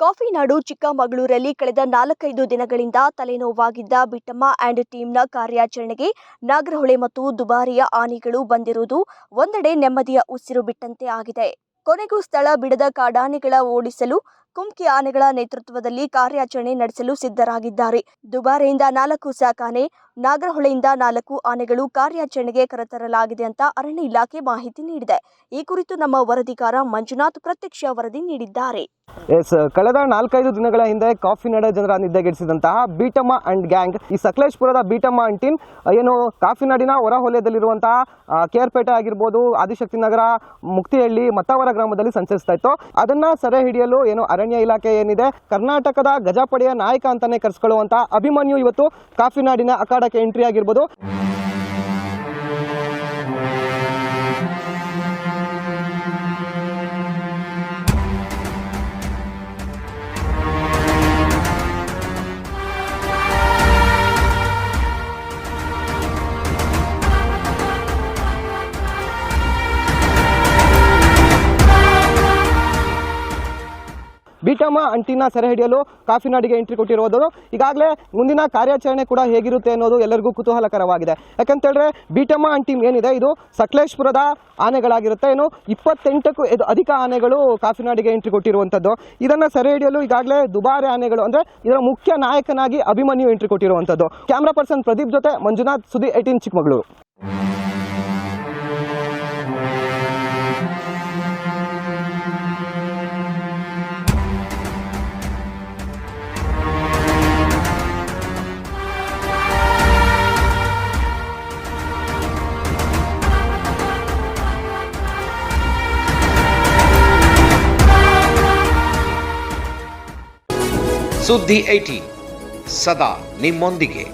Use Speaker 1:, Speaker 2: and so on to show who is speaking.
Speaker 1: Coffee ನಾಡು ಚಿಕ್ಕಮಗಳೂರಲ್ಲಿ ಕಳೆದ ನಾಲ್ಕೈದು ದಿನಗಳಿಂದ ತಲೆನೋವಾಗಿದ್ದ ಬಿಟ್ಟಮ್ಮ ಆ್ಯಂಡ್ ಟೀಮ್ನ ಕಾರ್ಯಾಚರಣೆಗೆ ನಾಗರಹೊಳೆ ಮತ್ತು ದುಬಾರಿಯ ಆನೆಗಳು ಬಂದಿರುವುದು ಒಂದೆಡೆ ನೆಮ್ಮದಿಯ ಉಸಿರು ಬಿಟ್ಟಂತೆ ಆಗಿದೆ. ಕೊನೆಗೂ ಸ್ಥಳ ಬಿಡದ ಕಾಡಾನೆಗಳ ಓಡಿಸಲು ಕುಮ್ಕಿ ಆನೆಗಳ ನೇತೃತ್ವದಲ್ಲಿ ಕಾರ್ಯಾಚರಣೆ ನಡೆಸಲು ಸಿದ್ಧರಾಗಿದ್ದಾರೆ. ದುಬಾರೆಯಿಂದ ನಾಲ್ಕು ಸಾಕಾನೆ ನಾಗರಹೊಳೆಯಿಂದ ನಾಲ್ಕು ಆನೆಗಳು ಕಾರ್ಯಾಚರಣೆಗೆ ಕರೆತರಲಾಗಿದೆ ಅಂತ ಅರಣ್ಯ ಇಲಾಖೆ ಮಾಹಿತಿ ನೀಡಿದೆ. ಈ ಕುರಿತು ನಮ್ಮ ವರದಿಗಾರ ಮಂಜುನಾಥ್ ಪ್ರತ್ಯಕ್ಷ ವರದಿ ನೀಡಿದ್ದಾರೆ.
Speaker 2: ಎಸ್ ಕಳೆದ ನಾಲ್ಕೈದು ದಿನಗಳ ಹಿಂದೆ ಕಾಫಿ ನಡ ಜನರ ನಿದ್ದೆಗೆಡಿಸಿದಂತಹ ಬೀಟಮ್ಮ ಅಂಡ್ ಗ್ಯಾಂಗ್, ಈ ಸಕಲೇಶ್ಪುರದ ಬೀಟಮ್ಮ ಟೀಮ್ ಏನು ಕಾಫಿ ನಾಡಿನ ಹೊರವಲಯದಲ್ಲಿರುವಂತಹ ಕೆಆರ್ಪೇಟೆ ಕೇರ್ಪೇಟೆ ಆಗಿರ್ಬೋದು, ಆದಿಶಕ್ತಿ ನಗರ, ಮುಕ್ತಿಹಳ್ಳಿ, ಮತ್ತಾವರ ಗ್ರಾಮದಲ್ಲಿ ಸಂಚರಿಸ್ತಾ ಇತ್ತು. ಅದನ್ನ ಸೆರೆ ಹಿಡಿಯಲು ಏನು ಅರಣ್ಯ ಇಲಾಖೆ ಏನಿದೆ ಕರ್ನಾಟಕದ ಗಜಪಡೆಯ ನಾಯಕ ಅಂತಾನೆ ಕರೆಸ್ಕೊಳ್ಳುವಂತಹ ಅಭಿಮನ್ಯು ಇವತ್ತು ಕಾಫಿ ನಾಡಿನ ಅಖಾಡಕ್ಕೆ ಎಂಟ್ರಿ ಆಗಿರ್ಬೋದು. ಬೀಟಮ್ಮ ಅಂಟಿನ ಸೆರೆ ಹಿಡಿಯಲು ಕಾಫಿ ನಾಡಿಗೆ ಎಂಟ್ರಿ ಕೊಟ್ಟಿರುವುದು ಈಗಾಗಲೇ ಮುಂದಿನ ಕಾರ್ಯಾಚರಣೆ ಕೂಡ ಹೇಗಿರುತ್ತೆ ಅನ್ನೋದು ಎಲ್ಲರಿಗೂ ಕುತೂಹಲಕರವಾಗಿದೆ. ಯಾಕಂತೇಳಿದ್ರೆ ಬೀಟಮ್ಮ ಅಂಟಿಮ್ ಏನಿದೆ? ಇದು ಸಕಲೇಶ್ಪುರದ ಆನೆಗಳಾಗಿರುತ್ತೆ. ಏನು ಇಪ್ಪತ್ತೆಂಟಕ್ಕೂ ಇದು ಅಧಿಕ ಆನೆಗಳು ಕಾಫಿನಾಡಿಗೆ ಎಂಟ್ರಿ ಕೊಟ್ಟಿರುವಂಥದ್ದು. ಇದನ್ನು ಸೆರೆ ಹಿಡಿಯಲು ಈಗಾಗಲೇ ದುಬಾರಿ ಆನೆಗಳು ಅಂದರೆ ಇದರ ಮುಖ್ಯ ನಾಯಕನಾಗಿ ಅಭಿಮನ್ಯು ಎಂಟ್ರಿ ಕೊಟ್ಟಿರುವಂಥದ್ದು. ಕ್ಯಾಮ್ರಾ ಪರ್ಸನ್ ಪ್ರದೀಪ್ ಜೊತೆ ಮಂಜುನಾಥ್ ಸುದಿ ಏಟೀನ್ ಚಿಕ್ಕಮಗಳೂರು.
Speaker 3: ಸುದ್ದಿ ಏಟಿ ಸದಾ ನಿಮ್ಮೊಂದಿಗೆ